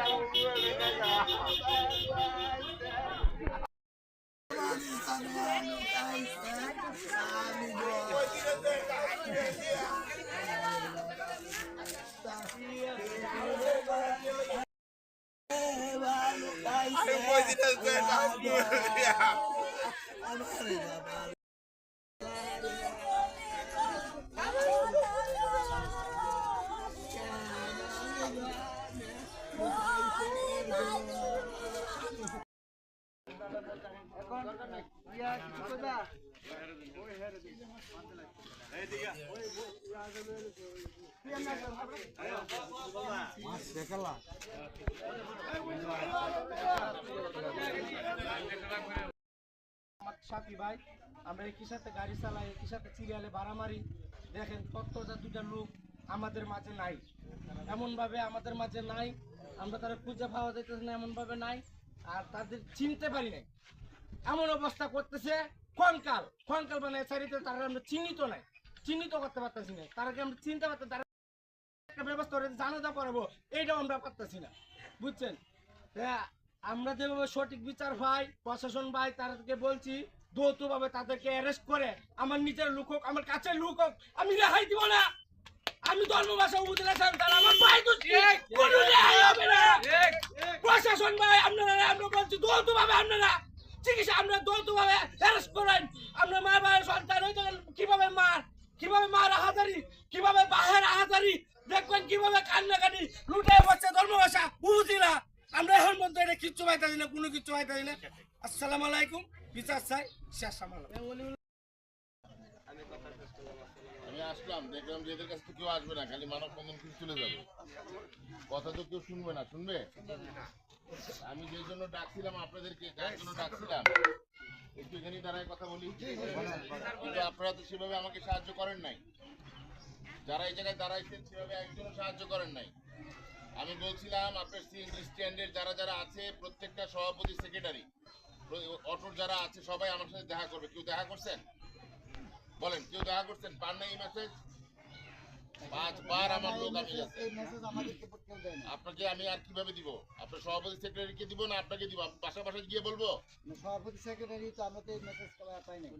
I'm going to আমার সাথী ভাই, আমরা একই সাথে গাড়ি চালাই, একই সাথে সিরিয়ালে ভাড়া মারি দেখেন তত্ত্বজা দুটা লোক আমাদের মাঝে নাই। এমন ভাবে আমাদের মাঝে নাই আমরা তারা খুঁজে পাওয়া যাইতেছে না এমন ভাবে নাই। আর তাদের চিনতে পারি নাই। এমন অবস্থা করতেছে কঙ্কাল কঙ্কাল বানায় চারিতে তারা আমরা চিহ্নিত নাই। চিহ্নিত করতে পারতেছি না। তারাকে আমরা চিনতে পারতে তারা একটা ব্যবস্থা করে জানাজা করাবো, এইটাও আমরা না। বুঝছেন? আমরা যেভাবে সঠিক বিচার ভাই প্রশাসন ভাই তাদেরকে বলছি, দ্রুতভাবে তাদেরকে অ্যারেস্ট করে। আমার নিজের লোক হোক, আমার কাছের লোক হোক, আমি রেহাই দিব না। আমি ধর্ম ভাষা উপজেলা সন্তান আমার ভাই তো কোনো রেহাই হবে না। প্রশাসন ভাই আপনারা আমরা বলছি দ্রুতভাবে আপনারা। চিকিৎসা আমরা দ্রুতভাবে অ্যারেস্ট করেন। আমরা মা ভাইয়ের সন্তান হইতে কীভাবে মার? কীভাবে মার আহাজারি কীভাবে বাহের আহাজারি দেখবেন কীভাবে কান্নাকাটি লুটে বসছে ধর্ম ভাষা উপজেলা। আমরা এখন মধ্যে এটা কিচ্ছু পাইতাছি না কোনো কিচ্ছু পাইতাছি না। আসসালামু আলাইকুম বিচার চাই শেষ আমার। আসলাম দেখলাম যে এদের কাছে তো কেউ আসবে না, খালি মানব বন্ধন কিছু চলে যাবে। কথা তো কেউ শুনবে না, শুনবে? আমি যে জন্য ডাকছিলাম আপনাদেরকে যার জন্য ডাকছিলাম? একটু এখানে দাঁড়ায় কথা বলি। কিন্তু আপনারা তো সেভাবে আমাকে সাহায্য করেন নাই। যারা এই জায়গায় দাঁড়াইছেন, সেভাবে একজনও সাহায্য করেন নাই। আমি বলছিলাম, আপনার সিএনজি স্ট্যান্ডের যারা যারা আছে, প্রত্যেকটা সভাপতি সেক্রেটারি, অটোর যারা আছে, সবাই আমার সাথে দেখা করবে। কেউ দেখা করছেন? বলেন, কেউ দেখা করছেন? পান নাই মেসেজ পাঁচবার আমার লোক আমি আপনাকে আমি আর কীভাবে দিব? আপনার সভাপতি সেক্রেটারিকে দিব না আপনাকে দিব? বাসা বাসায় গিয়ে বলব? সভাপতি সেক্রেটারি তো আমরা তো এই মেসেজ পাই নাই।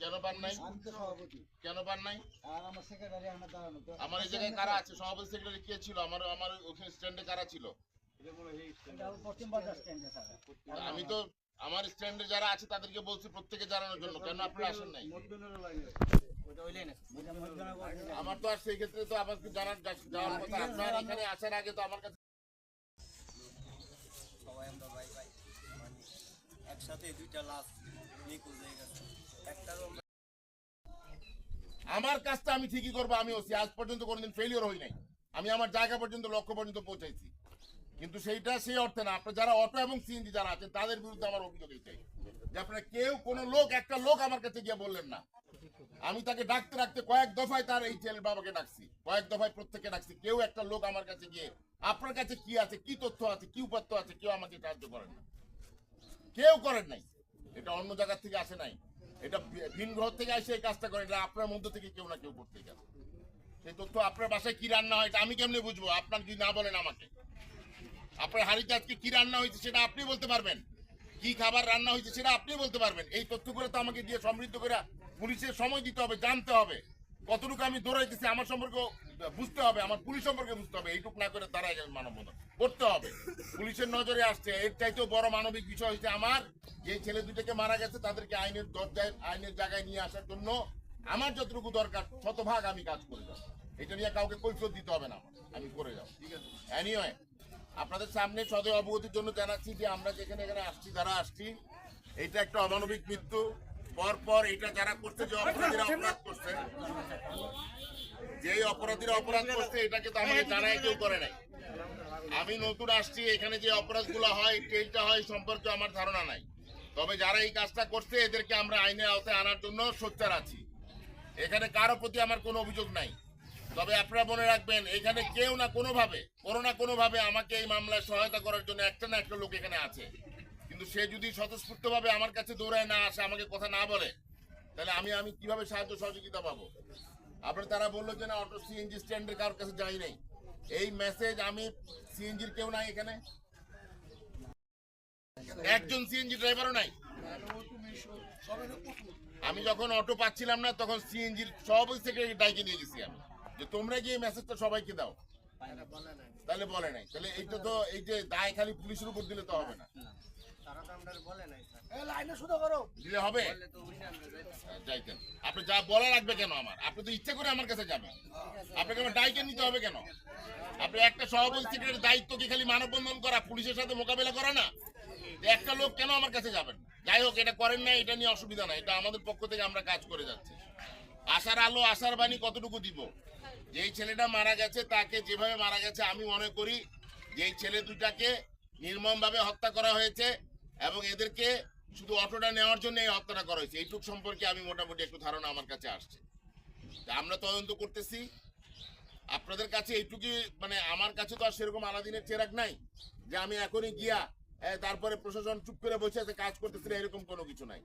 কেন পান নাই? আমি তো সভাপতি। কেন পান নাই? আর আমার সেক্রেটারি আমার দাঁড়ানো তো। আমার এই জায়গায় কারা আছে? সভাপতি সেক্রেটারি কে ছিল? আমার আমার ওখানে স্ট্যান্ডে কারা ছিল? এটা পশ্চিম বাজার স্ট্যান্ডে স্যার আমি তো আমার স্ট্যান্ডে যারা আছে তাদেরকে বলছি প্রত্যেকে জানানোর জন্য কেন আপনারা আসেন নাই? আমার তো আর সেই ক্ষেত্রে তো আমাকে জানার যাওয়ার কথা আপনার এখানে আসার আগে তো আমার কাছে সবাই আমরা ভাই ভাই একসাথে দুইটা লাশ নিখোঁজ হয়ে গেছে। একটারও আমার কাজটা আমি ঠিকই করব আমি ওসি। আজ পর্যন্ত কোনোদিন ফেলিওর হই নাই। আমি আমার জায়গা পর্যন্ত লক্ষ্য পর্যন্ত পৌঁছাইছি। কিন্তু সেইটা সেই অর্থে না। আপনার যারা অটো এবং সিএনজি যারা আছেন, তাদের বিরুদ্ধে আমার অভিযোগ এইটাই যে আপনারা কেউ কোনো লোক, একটা লোক আমার কাছে গিয়ে বললেন না। আমি তাকে ডাকতে ডাকতে কয়েক দফায় তার এই ছেলে বাবাকে ডাকছি। কয়েক দফায় প্রত্যেকে ডাকছি। কেউ একটা লোক আমার কাছে গিয়ে, আপনার কাছে কি আছে? কি তথ্য আছে? কি উপাত্য আছে? কেউ আমাকে সাহায্য করেন না। কেউ করেন নাই। এটা অন্য জায়গার থেকে আসে নাই। এটা ভিন গ্রহ থেকে এসে এই কাজটা করে এটা আপনার মধ্য থেকে কেউ না কেউ করতে গেছে সেই তথ্য আপনার বাসায় কি রান্না হয়, এটা আমি কেমনে বুঝব? আপনার যদি না বলেন আমাকে। আপনার হাড়িতে আজকে কি রান্না হয়েছে সেটা আপনি বলতে পারবেন। কি খাবার রান্না হয়েছে সেটা আপনি বলতে পারবেন। এই তথ্যগুলো তো আমাকে দিয়ে সমৃদ্ধ করে পুলিশের সময় দিতে হবে, জানতে হবে। কতটুকু আমি দৌড়াইতেছি আমার সম্পর্কে বুঝতে হবে, আমার পুলিশ সম্পর্কে বুঝতে হবে। এইটুকু না করে তারা মানবতা করতে হবে। পুলিশের নজরে আসছে। এর চাইতেও বড় মানবিক বিষয় হচ্ছে আমার, যে ছেলে দুটাকে মারা গেছে, তাদেরকে আইনের দরজায়, আইনের জায়গায় নিয়ে আসার জন্য আমার যতটুকু দরকার, শতভাগ আমি কাজ করে যাব। এটা নিয়ে কাউকে কৈফিয়ত দিতে হবে না। আমি করে যাব, ঠিক আছে? এনিওয়ে আপনাদের সামনে সদয় অবগতির জন্য জানাচ্ছি যে আমরা যেখানে এখানে আসছি, যারা আসছি, এটা একটা অমানবিক মৃত্যু। পর পর এটা যারা করছে, যে অপরাধীরা অপরাধ করছে, যেই অপরাধীরা অপরাধ করছে, এটাকে তো আমাকে জানায় কেউ করে নাই। আমি নতুন আসছি, এখানে যে অপরাধগুলো হয় টেলটা হয় সম্পর্কে আমার ধারণা নাই। তবে যারা এই কাজটা করছে, এদেরকে আমরা আইনের আওতায় আনার জন্য সোচ্চার আছি। এখানে কারও প্রতি আমার কোনো অভিযোগ নাই। তবে আপনারা মনে রাখবেন, এখানে কেউ না কোনোভাবে, কোনো না কোনোভাবে আমাকে এই মামলায় সহায়তা করার জন্য একটা না একটা লোক এখানে আছে। কিন্তু সে যদি স্বতঃস্ফূর্তভাবে আমার কাছে দৌড়ায় না আসে, আমাকে কথা না বলে, তাহলে আমি আমি কীভাবে সাহায্য সহযোগিতা পাবো? আপনার তারা বলল যে না, অটো সিএনজি স্ট্যান্ডের কারোর কাছে যাই নাই। এই মেসেজ আমি সিএনজির কেউ নাই এখানে? একজন সিএনজি ড্রাইভারও নাই? আমি যখন অটো পাচ্ছিলাম না, তখন সিএনজির সভাপতি থেকে ডাইকে নিয়ে গেছি আমি। যে তোমরা গিয়ে মেসেজটা সবাইকে দাও। তাহলে বলে নাই। তাহলে এইটা তো এই যে দায় খালি পুলিশের উপর দিলে তো হবে না। তারা তো আমরা বলে নাই স্যার। দিলে হবে? বললে তো উনি আমরা যাইতাম হ্যাঁ, যাইতেন। আপনি যা বলা লাগবে কেন আমার? আপনি তো ইচ্ছে করে আমার কাছে যাবেন। আপনাকে আমার দায়িত্ব নিতে হবে কেন? আপনি একটা সভাপতি সেক্রেটারির দায়িত্ব কি খালি মানববন্ধন করা পুলিশের সাথে মোকাবেলা করা না? একটা লোক কেন আমার কাছে যাবেন? যাই হোক এটা করেন না এটা নিয়ে অসুবিধা নাই। এটা আমাদের পক্ষ থেকে আমরা কাজ করে যাচ্ছি। আশার আলো আশার বাণী কতটুকু দিব? যেই ছেলেটা মারা গেছে, তাকে যেভাবে মারা গেছে আমি মনে করি, যেই ছেলে দুটাকে নির্মমভাবে হত্যা করা হয়েছে এবং এদেরকে শুধু অটোটা নেওয়ার জন্য এই হত্যাটা করা হয়েছে, এইটুক সম্পর্কে আমি মোটামুটি একটু ধারণা আমার কাছে আসছে। আমরা তদন্ত করতেছি। আপনাদের কাছে এইটুকুই মানে আমার কাছে তো আর সেরকম আলাদিনের চেরাক নাই যে আমি এখনই গিয়া তারপরে প্রশাসন চুপ করে বসে আছে, কাজ করতেছে এরকম কোনো কিছু নাই।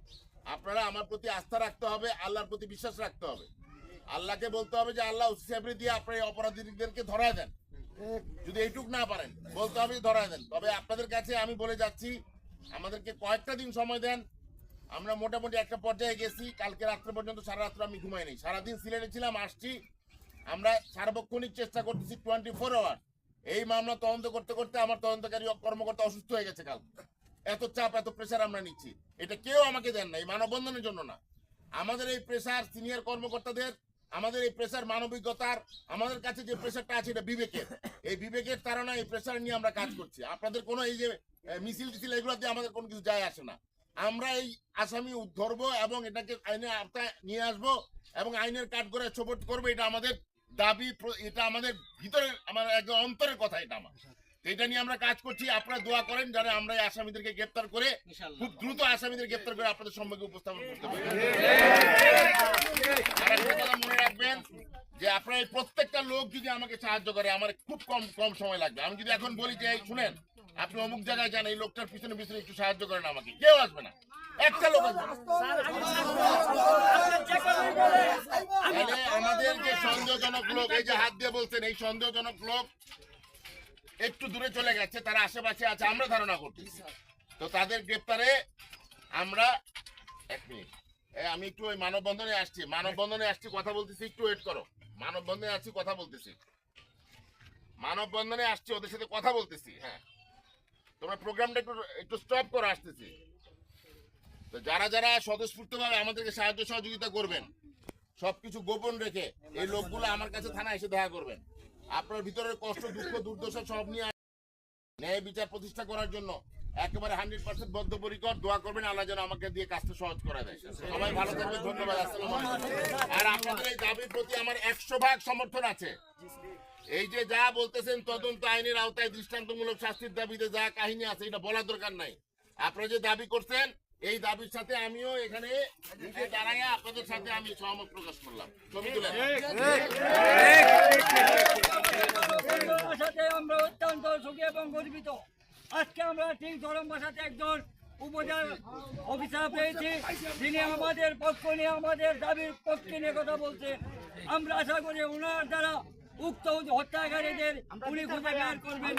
আপনারা আমার প্রতি আস্থা রাখতে হবে, আল্লাহর প্রতি বিশ্বাস রাখতে হবে। আল্লাহকে বলতে হবে যে আল্লাহ দিয়ে আপনার অপরাধীদেরকে ধরায় দেন। যদি এইটুক না পারেন, বলতে হবে যে ধরায় দেন। তবে আপনাদের কাছে আমি বলে যাচ্ছি, আমাদেরকে কয়েকটা দিন সময় দেন। আমরা মোটামুটি একটা পর্যায়ে গেছি, কালকে রাত্রে পর্যন্ত সারা রাত্র আমি ঘুমাই নাই। সারাদিন সিলেটে ছিলাম, আসছি। আমরা সার্বক্ষণিক চেষ্টা করতেছি টোয়েন্টি ফোর আওয়ার এই মামলা তদন্ত করতে করতে আমার তদন্তকারী কর্মকর্তা অসুস্থ হয়ে গেছে কাল। এত চাপ, এত প্রেশার আমরা নিচ্ছি। এটা কেউ আমাকে দেন না এই মানববন্ধনের জন্য না। আমাদের এই প্রেশার সিনিয়র কর্মকর্তাদের আমাদের এই প্রেশার মানবিকতার আমাদের কাছে যে প্রেশারটা আছে এটা বিবেকের। এই বিবেকের তারা এই প্রেশার নিয়ে আমরা কাজ করছি। আপনাদের কোনো এই যে মিছিল টিছিল এগুলোতে আমাদের কোনো কিছু যায় আসে না। আমরা এই আসামি ধরবো এবং এটাকে আইনের আওতায় নিয়ে আসব এবং আইনের কাঠ করে সপোর্ট করব। এটা আমাদের দাবি এটা আমাদের ভিতরে আমার একদম অন্তরের কথা এটা আমার। এটা নিয়ে আমরা কাজ করছি। আপনারা দোয়া করেন যারা আমরা এই আসামিদেরকে গ্রেপ্তার করে খুব দ্রুত আসামিদের গ্রেপ্তার করে আপনাদের সম্মুখে উপস্থাপন করতে পারি। রাখবেন যে আপনার প্রত্যেকটা লোক যদি আমাকে সাহায্য করে, আমার খুব কম কম সময় লাগবে। আমি যদি এখন বলি যে শুনেন, আপনি অমুক জায়গায় যান, এই লোকটার পিছনে পিছনে একটু সাহায্য করেন আমাকে। কেউ আসবে না। একটা লোক আসবে আমাদের যে সন্দেহজনক লোক, এই যে হাত দিয়ে বলছেন, এই সন্দেহজনক লোক একটু দূরে চলে গেছে, তারা আশেপাশে আছে, আমরা ধারণা করতেছি। তো তাদের গ্রেপ্তারে আমরা এক মিনিট। আমি একটু ওই মানববন্ধনে আসছি মানববন্ধনে আসছি, কথা বলতেছি, একটু ওয়েট করো। মানববন্ধনে আসছি কথা বলতেছি। মানববন্ধনে আসছি, ওদের সাথে কথা বলতেছি হ্যাঁ। তোমরা প্রোগ্রামটা একটু একটু স্টপ করে, আসতেছি। তো যারা যারা স্বতঃস্ফূর্তভাবে আমাদেরকে সাহায্য সহযোগিতা করবেন, সবকিছু গোপন রেখে এই লোকগুলো আমার কাছে থানায় এসে দেখা করবেন। আপনার ভিতরের কষ্ট, দুঃখ, দুর্দশা সব নিয়ে ন্যায় বিচার প্রতিষ্ঠা করার জন্য একেবারে হান্ড্রেড পার্সেন্ট বদ্ধপরিকর। দোয়া করবেন, আল্লাহ যেন আমাকে দিয়ে কাজটা সহজ করে দেয়। সবাই ভালো থাকবে ধন্যবাদ আর আপনাদের এই দাবির প্রতি আমার একশো ভাগ সমর্থন আছে। এই যে যা বলতেছেন তদন্ত আইনের আওতায় দৃষ্টান্তমূলক শাস্তির দাবিতে যা কাহিনী আছে, এটা বলার দরকার নাই। আপনারা যে দাবি করছেন, এই দাবির সাথে আমিও এখানে নিজে দাঁড়াইয়া আপনাদের সাথে আমি সহমত প্রকাশ করলাম। ছবি ভাষাতে আমরা অত্যন্ত সুখী এবং গর্বিত। আজকে আমরা ঠিক ধরম ভাষাতে একজন উপজেলা অফিসার পেয়েছি। তিনি আমাদের পক্ষ নিয়ে আমাদের দাবির পক্ষে নিয়ে কথা বলছে। আমরা আশা করি ওনার দ্বারা উক্ত হত্যাকারীদের উনি খুঁজে বের করবেন।